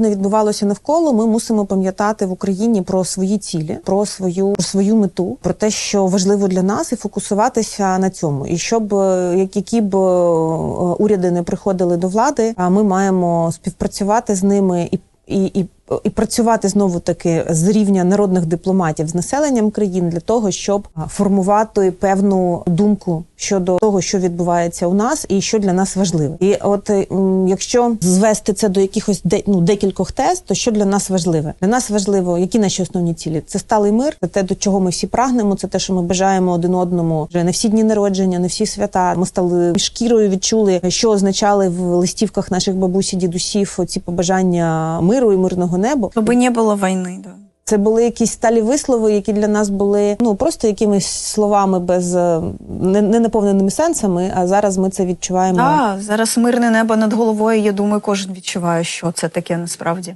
не відбувалося навколо, ми мусимо пам'ятати в Україні про свої цілі, про свою про свою мету, про те, що важливо для нас, і фокусуватися на цьому. І щоб е, як- які б е, уряди не приходили до влади, а ми маємо співпрацювати з ними і. І, і, і працювати знову таки з рівня народних дипломатів з населенням країн для того, щоб формувати певну думку щодо того, що відбувається у нас, і що для нас важливо. І от е, якщо звести це до якихось ну, декількох тез, то що для нас важливе? Для нас важливо, які наші основні цілі? Це сталий мир, це те, до чого ми всі прагнемо. Це те, що ми бажаємо один одному вже не всі дні народження, не всі свята. Ми стали шкірою, відчули, що означали в листівках наших бабусі, дідусів ці побажання миру і мирного неба. Чтобы не было войны, да. Це були якісь сталі вислови, які для нас були ну просто якимись словами без е, не, не наповненими сенсами. А зараз ми це відчуваємо. А зараз мирне небо над головою. Я думаю, кожен відчуває, що це таке насправді.